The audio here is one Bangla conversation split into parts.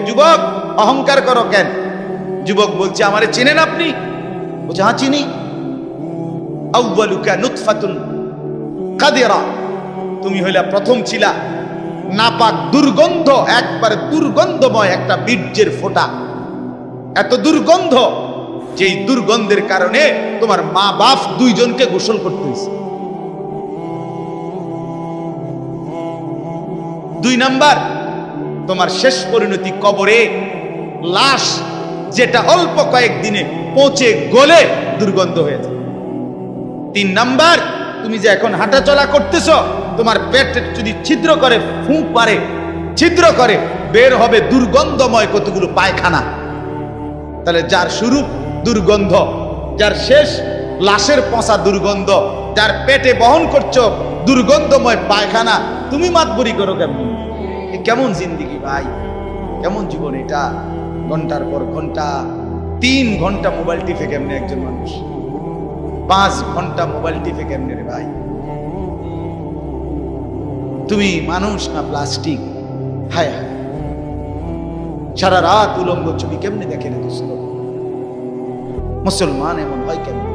যুবক, অহংকার করো কেন? যুবক বলছে, আমারে চেনেন আপনি? বলছে হ্যাঁ চিনি। কাদেরা। তুমি হইলা প্রথম ছিলা। নাপাক দুর্গন্ধ, একবারে দুর্গন্ধময় একটা বীর্যের ফোঁটা। এত দুর্গন্ধ, যেই দুর্গন্ধের কারণে তোমার মা বাপ দুইজনকে গোসল করতে দুই নাম্বার তোমার শেষ পরিণতি কবরে, লাশ যেটা অল্প কয়েকদিনে পচে গলে দুর্গন্ধ হয়েছে তিন নাম্বার, তুমি যে এখন হাঁটা চলা করতেছ, তোমার পেট যদি ছিদ্র করে ফুঁক পারে, ছিদ্র করে, বের হবে দুর্গন্ধময় কতগুলো পায়খানা। তাহলে যার শুরু দুর্গন্ধ, যার শেষ লাশের পচা দুর্গন্ধ, যার পেটে বহন করছ দুর্গন্ধময় পায়খানা, তুমি মাতবরি করো কেমন? কেমন জিন্দিগি ভাই? কেমন জীবন এটা? ঘণ্টার পর ঘণ্টা, তিন ঘণ্টা মোবাইল টিপে কেমনে একজন মানুষ? পাঁচ ঘণ্টা মোবাইল টিপে কেমনে রে ভাই? তুমি মানুষ না প্লাস্টিক? হায় হায়। সারা রাত উলঙ্গ ছবি কেমনে দেখে রে দোস্ত? মুসলমান এমন হয় কেমন?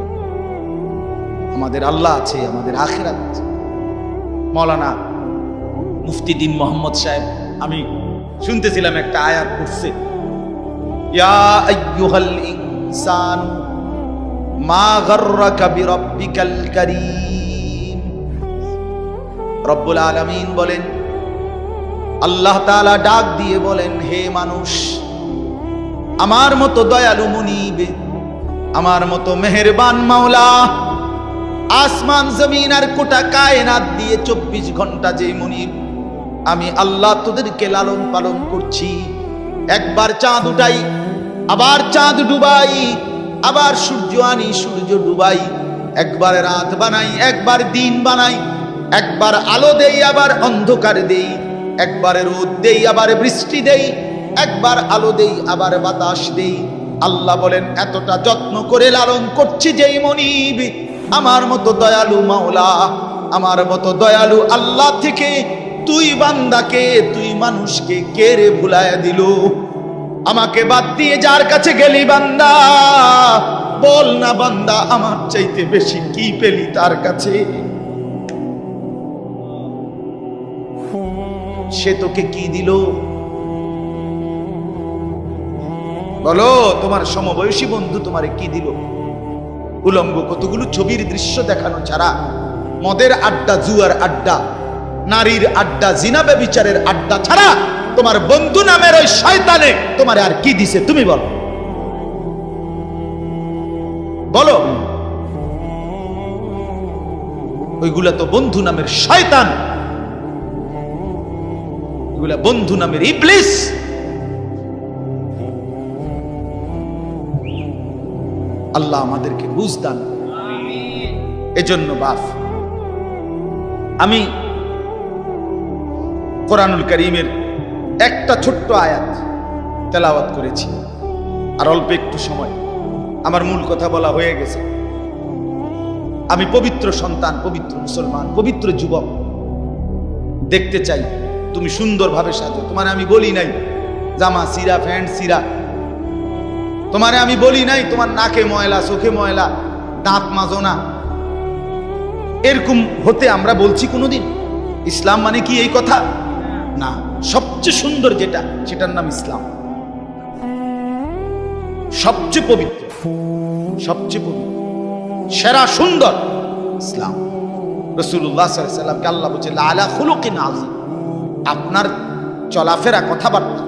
আমাদের আল্লাহ আছে, আমাদের আখেরাত আছে। মৌলানা মুফতি দিন মোহাম্মদ সাহেব, আমি শুনতেছিলাম একটা আয়াত পড়ছে। রব্বুল আলামিন বলেন, আল্লাহ তাআলা ডাক দিয়ে বলেন, হে মানুষ, আমার মতো দয়ালু মুনিব, আমার মতো মেহেরবান মাওলা, আসমান, জমিন আর কোটা কায়নাত দিয়ে চব্বিশ ঘণ্টা যে মুনিব আমি আল্লাহ তোদেরকে লালন পালন করছি। একবার চাঁদ উঠাই, আবার চাঁদ ডুবাই, আবার সূর্য আনি, সূর্য ডুবাই। একবার রাত বানাই, একবার দিন বানাই, একবার আলো দেই, আবার অন্ধকার দেই। একবার রোদ দেই, আবার বৃষ্টি দেই, একবার আলো দেই, আবার বাতাস দেই। আল্লাহ বলেন, এতটা যত্ন করে লালন করছি যেই মনিব। আমার মতো দয়ালু মাওলা, আমার মতো দয়ালু আল্লাহ থেকে তুই বান্দাকে, তুই মানুষকে কে রে দিল? আমাকে বাদ দিয়ে যার কাছে গেলি বান্দা, বল না বান্দা, আমার চাইতে বেশি কি পেলি তার কাছে? সে তোকে কি দিল? বলো, তোমার সমবয়সী বন্ধু তোমারে কি দিল? উলঙ্গ কতগুলো ছবির দৃশ্য দেখানো ছাড়া মদের আড্ডা, জুয়ার আড্ডা নারীর আড্ডা জিনাবে বিচারের আড্ডা ছাড়া তোমার বন্ধু নামের ওই শয়তানে তোমার আর কি দিছে তুমি বলো। বলো। ওইগুলা তো বন্ধু নামের শয়তান। বন্ধু নামের ইবলিস। আল্লাহ আমাদেরকে বুঝ দান। এজন্য বাপ আমি কোরআনুল করিমের একটা ছোট্ট আয়াত তেলাওয়াত করেছি। আর অল্প একটু সময়। আমার মূল কথা বলা হয়ে গেছে। আমি পবিত্র সন্তান, পবিত্র মুসলমান, পবিত্র যুবক। দেখতে চাই, তুমি সুন্দরভাবে সাজো। তোমার আমি বলি নাই, জামা, সিরা, প্যান্ট, সিরা। তোমারে আমি বলি নাই, তোমার নাকে ময়লা, চোখে ময়লা, দাঁত মাজো না। এরকম হতে আমরা বলছি কোনোদিন। ইসলাম মানে কি এই কথা? না, সবচেয়ে সুন্দর যেটা, সেটার নাম ইসলাম। সবচেয়ে পবিত্র সবচেয়ে পবিত্র, সেরা, সুন্দর ইসলাম। রসুল্লাহ সাল্লামকে আল্লাহ বলছে লালা খুলুকিন আজিম আপনার চলাফেরা, কথাবার্তা,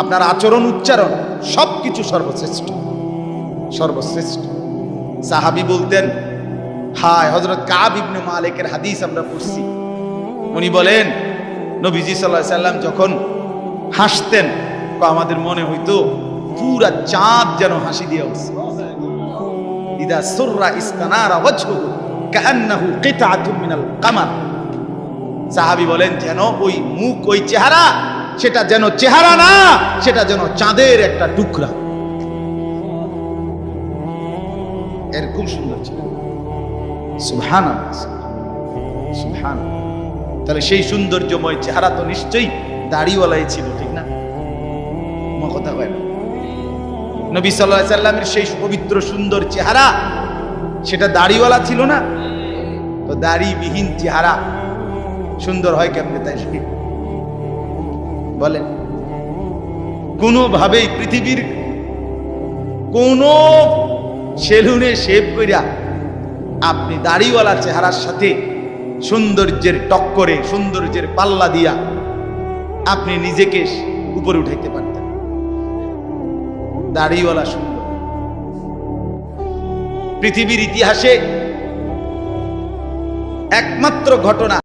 আপনার আচরণ, উচ্চারণ, সবকিছু সর্বশ্রেষ্ঠ সর্বশ্রেষ্ঠ। সাহাবি বলতেন, হায় হজরত কাব ইবনে মালিকের হাদিস আমরা পড়ছি। উনি বলেন নবীজি সাল্লাহ সাল্লাম যখন হাসতেন তো আমাদের মনে হইতো পুরা চাঁদ যেন হাসি দিয়ে উঠছে। ইদা সুররা ইস্তানারা ওয়াজহু কাআন্নাহু কিতআতুম মিনাল কামার। সাহাবী বলেন, যেন ওই মুখ, ওই চেহারা, সেটা যেন চেহারা না, সেটা যেন চাঁদের একটা টুকরা। এরকম সুন্দর ছিল। সুবহান সুবহান তাহলে সেই সৌন্দর্যময় চেহারা তো নিশ্চয়ই দাড়িওয়ালাই ছিল, ঠিক না? কথা কয় না। নবী সাল্লাহ সাল্লামের সেই পবিত্র সুন্দর চেহারা, সেটা দাড়িওয়ালা ছিল না? তো দাড়িবিহীন চেহারা সুন্দর হয় কেমনে তাই বলেন, কোনোভাবেই পৃথিবীর কোন সেলুনে শেভ করিয়া আপনি দাড়িওয়ালা চেহারার সাথে সৌন্দর্যের টক্করে, সৌন্দর্যের পাল্লা দিয়া আপনি নিজেকে উপরে উঠাইতে পারতেন। দাড়িওয়ালা সুন্দর। পৃথিবীর ইতিহাসে একমাত্র ঘটনা